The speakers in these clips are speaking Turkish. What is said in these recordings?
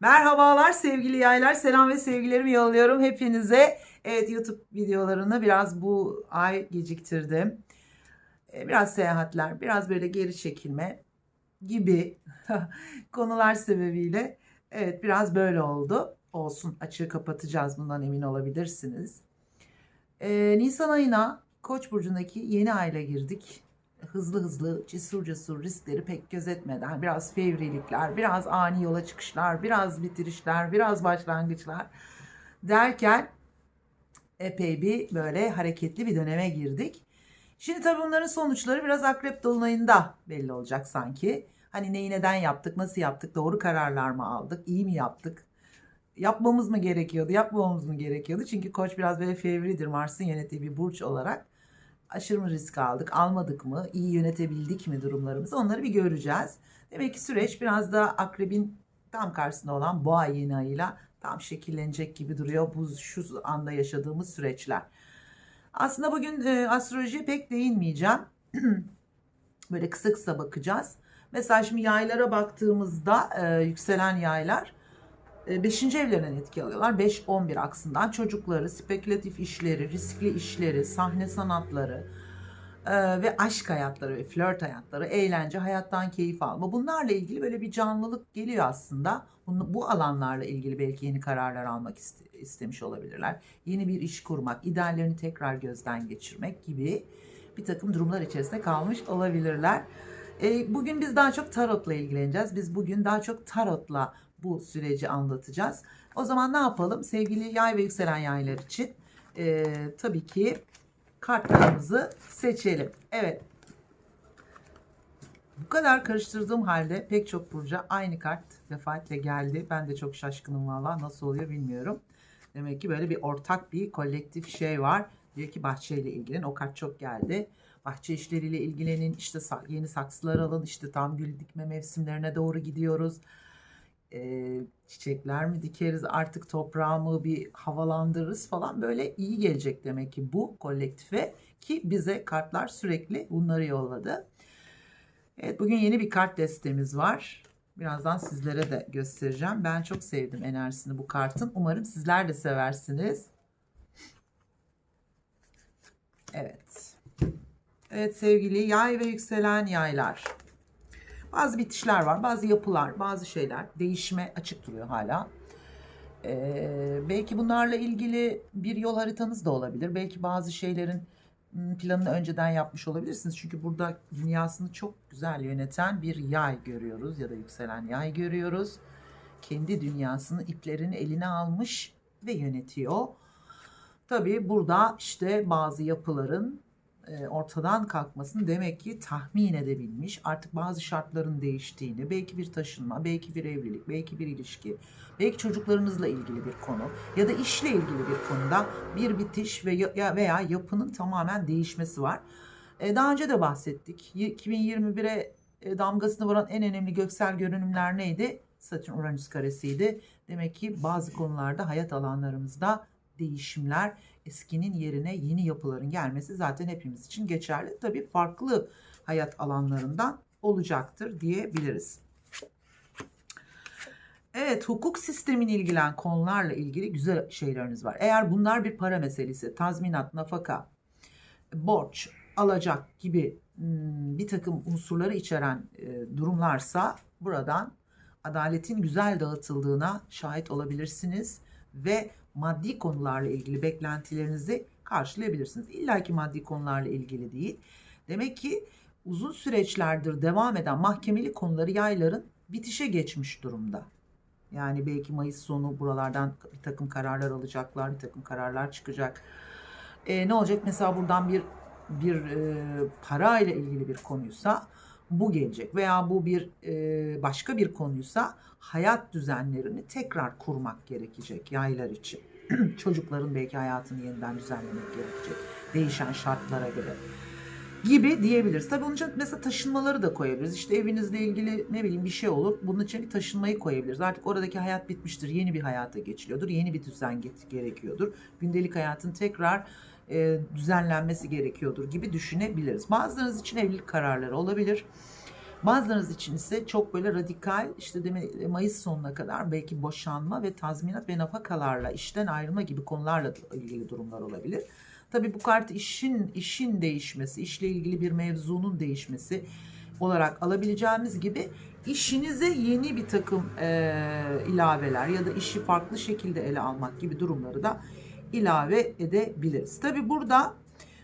Merhabalar sevgili yaylar. Selam ve sevgilerimi yolluyorum hepinize. Evet YouTube videolarını biraz bu ay geciktirdim. Ee, Biraz seyahatler, biraz böyle geri çekilme gibi konular sebebiyle evet biraz böyle oldu. Olsun açığı kapatacağız bundan emin olabilirsiniz. Ee, Nisan ayına Koç burcundaki yeni ayla girdik. Hızlı hızlı, cesur cesur riskleri pek gözetmeden biraz fevrilikler, biraz ani yola çıkışlar, biraz bitirişler, biraz başlangıçlar derken epey bir böyle hareketli bir döneme girdik. Şimdi tabii bunların sonuçları biraz akrep dolunayında belli olacak sanki. Hani neyi neden yaptık, nasıl yaptık, doğru kararlar mı aldık, iyi mi yaptık? Yapmamız mı gerekiyordu, yapmamamız mı gerekiyordu? Çünkü koç biraz böyle fevridir Mars'ın yönettiği bir burç olarak. Aşırı mı risk aldık, almadık mı, iyi yönetebildik mi durumlarımızı onları bir göreceğiz. Demek ki süreç biraz da akrebin tam karşısında olan boğa yeni ayıyla tam şekillenecek gibi duruyor bu şu anda yaşadığımız süreçler. Aslında bugün e, astrolojiye pek değinmeyeceğim. Böyle kısa kısa bakacağız. Mesela şimdi yaylara baktığımızda e, yükselen yaylar 5. evlerinden etki alıyorlar. 5-11 aksından çocukları, spekülatif işleri, riskli işleri, sahne sanatları e, ve aşk hayatları ve flört hayatları, eğlence, hayattan keyif alma. Bunlarla ilgili böyle bir canlılık geliyor aslında. Bu alanlarla ilgili belki yeni kararlar almak iste- istemiş olabilirler. Yeni bir iş kurmak, ideallerini tekrar gözden geçirmek gibi bir takım durumlar içerisinde kalmış olabilirler. E, bugün biz daha çok tarotla ilgileneceğiz. Biz bugün daha çok tarotla bu süreci anlatacağız. O zaman ne yapalım? Sevgili yay ve yükselen yaylar için e, tabii ki kartlarımızı seçelim. Evet. Bu kadar karıştırdığım halde pek çok burca aynı kart defaatle geldi. Ben de çok şaşkınım valla. Nasıl oluyor bilmiyorum. Demek ki böyle bir ortak bir kolektif şey var. Diyor ki bahçeyle ilgilen. O kart çok geldi. Bahçe işleriyle ilgilenin. İşte yeni saksılar alın. İşte tam gül dikme mevsimlerine doğru gidiyoruz. Ee, çiçekler mi dikeriz artık toprağı mı bir havalandırırız falan böyle iyi gelecek demek ki bu kolektife ki bize kartlar sürekli bunları yolladı. Evet bugün yeni bir kart destemiz var. Birazdan sizlere de göstereceğim. Ben çok sevdim enerjisini bu kartın. Umarım sizler de seversiniz. Evet. Evet sevgili yay ve yükselen yaylar. Bazı bitişler var, bazı yapılar, bazı şeyler değişime açık duruyor hala. Ee, belki bunlarla ilgili bir yol haritanız da olabilir. Belki bazı şeylerin m, planını önceden yapmış olabilirsiniz. Çünkü burada dünyasını çok güzel yöneten bir yay görüyoruz ya da yükselen yay görüyoruz. Kendi dünyasını iplerini eline almış ve yönetiyor. Tabii burada işte bazı yapıların e, ortadan kalkmasını demek ki tahmin edebilmiş. Artık bazı şartların değiştiğini, belki bir taşınma, belki bir evlilik, belki bir ilişki, belki çocuklarınızla ilgili bir konu ya da işle ilgili bir konuda bir bitiş ve ya- veya yapının tamamen değişmesi var. E, Daha önce de bahsettik. Y- 2021'e e, damgasını vuran en önemli göksel görünümler neydi? Satürn Uranüs karesiydi. Demek ki bazı konularda hayat alanlarımızda değişimler, eskinin yerine yeni yapıların gelmesi zaten hepimiz için geçerli. Tabii farklı hayat alanlarından olacaktır diyebiliriz. Evet, hukuk sistemine ilgilen konularla ilgili güzel şeyleriniz var. Eğer bunlar bir para meselesi, tazminat, nafaka, borç, alacak gibi hmm, bir takım unsurları içeren e, durumlarsa buradan adaletin güzel dağıtıldığına şahit olabilirsiniz ve maddi konularla ilgili beklentilerinizi karşılayabilirsiniz. İlla ki maddi konularla ilgili değil. Demek ki uzun süreçlerdir devam eden mahkemeli konuları yayların bitişe geçmiş durumda. Yani belki Mayıs sonu buralardan bir takım kararlar alacaklar, bir takım kararlar çıkacak. E, ne olacak? Mesela buradan bir bir e, para ile ilgili bir konuysa bu gelecek veya bu bir e, başka bir konuysa hayat düzenlerini tekrar kurmak gerekecek yaylar için. Çocukların belki hayatını yeniden düzenlemek gerekecek değişen şartlara göre gibi diyebiliriz. Tabii onun için mesela taşınmaları da koyabiliriz. İşte evinizle ilgili ne bileyim bir şey olur. Bunun için bir taşınmayı koyabiliriz. Artık oradaki hayat bitmiştir. Yeni bir hayata geçiliyordur. Yeni bir düzen gerekiyordur. Gündelik hayatın tekrar e, düzenlenmesi gerekiyordur gibi düşünebiliriz. Bazılarınız için evlilik kararları olabilir. Bazılarınız için ise çok böyle radikal işte deme, Mayıs sonuna kadar belki boşanma ve tazminat ve nafakalarla işten ayrılma gibi konularla ilgili durumlar olabilir. Tabii bu kart işin işin değişmesi, işle ilgili bir mevzunun değişmesi olarak alabileceğimiz gibi işinize yeni bir takım eee, ilaveler ya da işi farklı şekilde ele almak gibi durumları da ilave edebiliriz. Tabii burada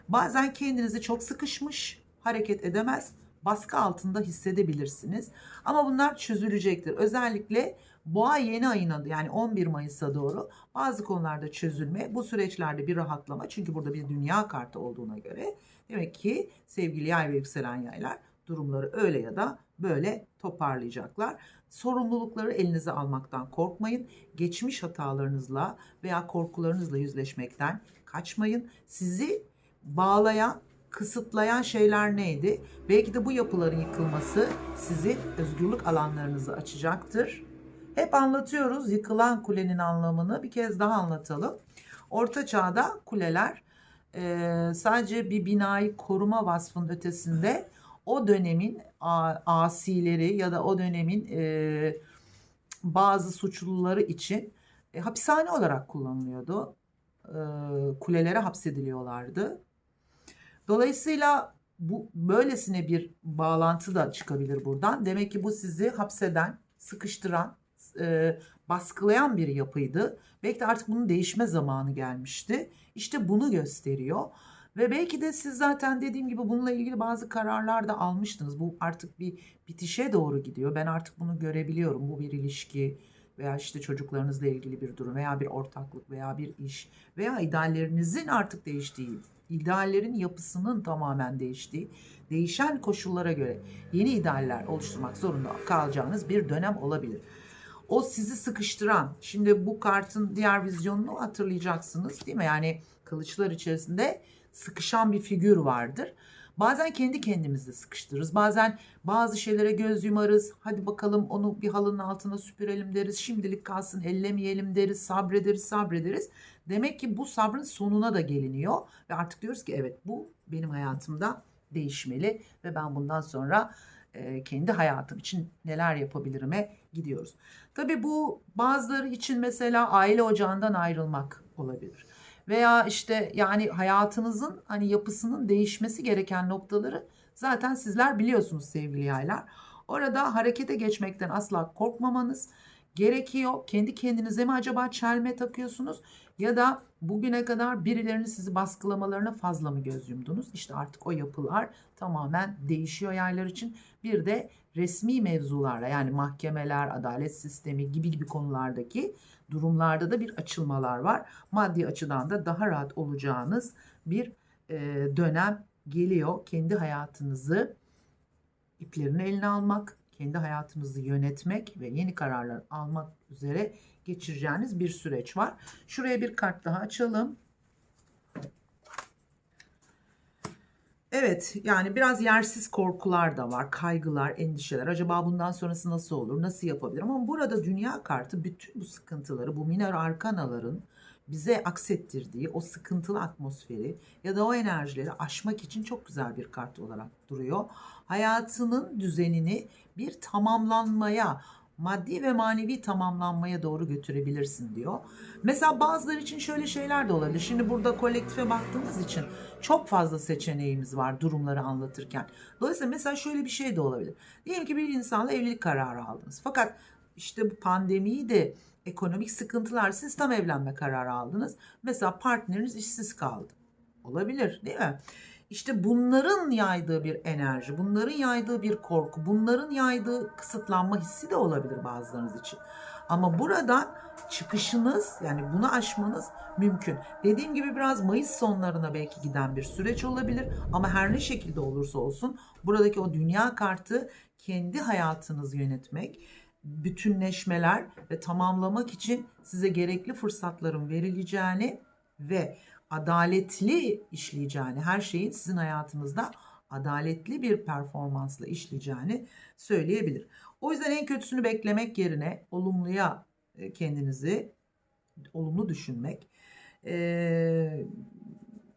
bazen kendinizi çok sıkışmış, hareket edemez, baskı altında hissedebilirsiniz. Ama bunlar çözülecektir. Özellikle boğa yeni ayına yani 11 Mayıs'a doğru bazı konularda çözülme, bu süreçlerde bir rahatlama. Çünkü burada bir dünya kartı olduğuna göre demek ki sevgili yay ve yükselen yaylar durumları öyle ya da böyle toparlayacaklar. Sorumlulukları elinize almaktan korkmayın. Geçmiş hatalarınızla veya korkularınızla yüzleşmekten kaçmayın. Sizi bağlayan, kısıtlayan şeyler neydi? Belki de bu yapıların yıkılması sizi özgürlük alanlarınızı açacaktır. Hep anlatıyoruz yıkılan kulenin anlamını bir kez daha anlatalım. Orta çağda kuleler eee, sadece bir binayı koruma vasfının ötesinde o dönemin asileri ya da o dönemin eee, bazı suçluları için e, hapishane olarak kullanılıyordu. Eee, kulelere hapsediliyorlardı. Dolayısıyla bu böylesine bir bağlantı da çıkabilir buradan. Demek ki bu sizi hapseden, sıkıştıran, e, baskılayan bir yapıydı. Belki de artık bunun değişme zamanı gelmişti. İşte bunu gösteriyor. Ve belki de siz zaten dediğim gibi bununla ilgili bazı kararlar da almıştınız. Bu artık bir bitişe doğru gidiyor. Ben artık bunu görebiliyorum. Bu bir ilişki veya işte çocuklarınızla ilgili bir durum veya bir ortaklık veya bir iş veya ideallerinizin artık değiştiği, ideallerin yapısının tamamen değiştiği, değişen koşullara göre yeni idealler oluşturmak zorunda kalacağınız bir dönem olabilir. O sizi sıkıştıran, şimdi bu kartın diğer vizyonunu hatırlayacaksınız değil mi? Yani kılıçlar içerisinde sıkışan bir figür vardır. Bazen kendi kendimizde sıkıştırırız. Bazen bazı şeylere göz yumarız. Hadi bakalım onu bir halının altına süpürelim deriz. Şimdilik kalsın ellemeyelim deriz. Sabrederiz sabrederiz. Demek ki bu sabrın sonuna da geliniyor. Ve artık diyoruz ki evet bu benim hayatımda değişmeli. Ve ben bundan sonra e, kendi hayatım için neler yapabilirime gidiyoruz. Tabii bu bazıları için mesela aile ocağından ayrılmak olabilir. Veya işte yani hayatınızın hani yapısının değişmesi gereken noktaları zaten sizler biliyorsunuz sevgili yaylar. Orada harekete geçmekten asla korkmamanız gerekiyor. Kendi kendinize mi acaba çelme takıyorsunuz ya da bugüne kadar birilerinin sizi baskılamalarına fazla mı göz yumdunuz? İşte artık o yapılar tamamen değişiyor yaylar için. Bir de resmi mevzularla yani mahkemeler, adalet sistemi gibi gibi konulardaki durumlarda da bir açılmalar var. Maddi açıdan da daha rahat olacağınız bir e, dönem geliyor. Kendi hayatınızı iplerini eline almak, kendi hayatınızı yönetmek ve yeni kararlar almak üzere geçireceğiniz bir süreç var. Şuraya bir kart daha açalım. Evet yani biraz yersiz korkular da var, kaygılar, endişeler. Acaba bundan sonrası nasıl olur, nasıl yapabilirim? Ama burada dünya kartı bütün bu sıkıntıları, bu minor arkanaların bize aksettirdiği o sıkıntılı atmosferi ya da o enerjileri aşmak için çok güzel bir kart olarak duruyor. Hayatının düzenini bir tamamlanmaya, maddi ve manevi tamamlanmaya doğru götürebilirsin diyor. Mesela bazıları için şöyle şeyler de olabilir. Şimdi burada kolektife baktığımız için çok fazla seçeneğimiz var durumları anlatırken. Dolayısıyla mesela şöyle bir şey de olabilir. Diyelim ki bir insanla evlilik kararı aldınız. Fakat işte bu pandemiyi de ekonomik sıkıntılar siz tam evlenme kararı aldınız. Mesela partneriniz işsiz kaldı. Olabilir değil mi? İşte bunların yaydığı bir enerji, bunların yaydığı bir korku, bunların yaydığı kısıtlanma hissi de olabilir bazılarınız için. Ama buradan çıkışınız yani bunu aşmanız mümkün. Dediğim gibi biraz Mayıs sonlarına belki giden bir süreç olabilir ama her ne şekilde olursa olsun buradaki o dünya kartı kendi hayatınızı yönetmek, bütünleşmeler ve tamamlamak için size gerekli fırsatların verileceğini ve adaletli işleyeceğini, her şeyin sizin hayatınızda adaletli bir performansla işleyeceğini söyleyebilir. O yüzden en kötüsünü beklemek yerine olumluya e, kendinizi olumlu düşünmek. Ee,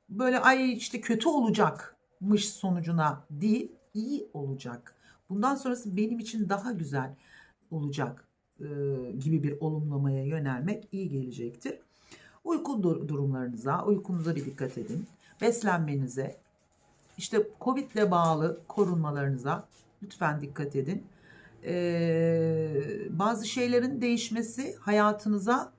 böyle ay işte kötü olacakmış sonucuna değil, iyi olacak. Bundan sonrası benim için daha güzel olacak e, gibi bir olumlamaya yönelmek iyi gelecektir. Uyku dur- durumlarınıza, uykunuza bir dikkat edin. Beslenmenize, işte Covid ile bağlı korunmalarınıza lütfen dikkat edin. Ee, bazı şeylerin değişmesi hayatınıza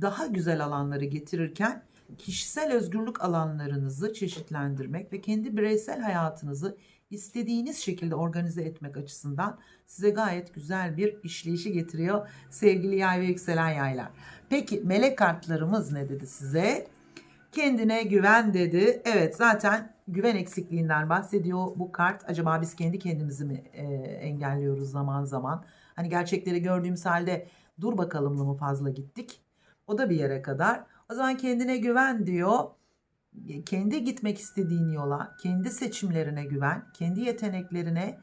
daha güzel alanları getirirken kişisel özgürlük alanlarınızı çeşitlendirmek ve kendi bireysel hayatınızı istediğiniz şekilde organize etmek açısından size gayet güzel bir işleyişi getiriyor sevgili yay ve yükselen yaylar. Peki melek kartlarımız ne dedi size? Kendine güven dedi. Evet zaten güven eksikliğinden bahsediyor bu kart. Acaba biz kendi kendimizi mi e, engelliyoruz zaman zaman? Hani gerçekleri gördüğümüz halde dur bakalımlı mı fazla gittik? O da bir yere kadar. O zaman kendine güven diyor. Kendi gitmek istediğin yola, kendi seçimlerine güven, kendi yeteneklerine,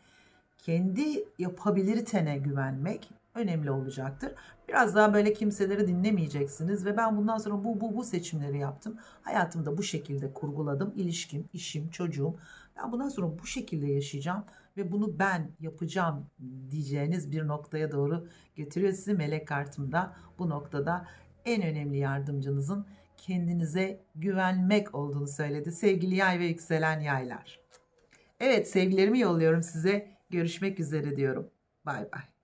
kendi yapabiliritene güvenmek önemli olacaktır. Biraz daha böyle kimseleri dinlemeyeceksiniz ve ben bundan sonra bu bu bu seçimleri yaptım. Hayatımda bu şekilde kurguladım. İlişkim, işim, çocuğum. Ben bundan sonra bu şekilde yaşayacağım ve bunu ben yapacağım diyeceğiniz bir noktaya doğru götürüyor sizi melek kartımda. Bu noktada en önemli yardımcınızın kendinize güvenmek olduğunu söyledi. Sevgili yay ve yükselen yaylar. Evet sevgilerimi yolluyorum size. Görüşmek üzere diyorum. Bay bay.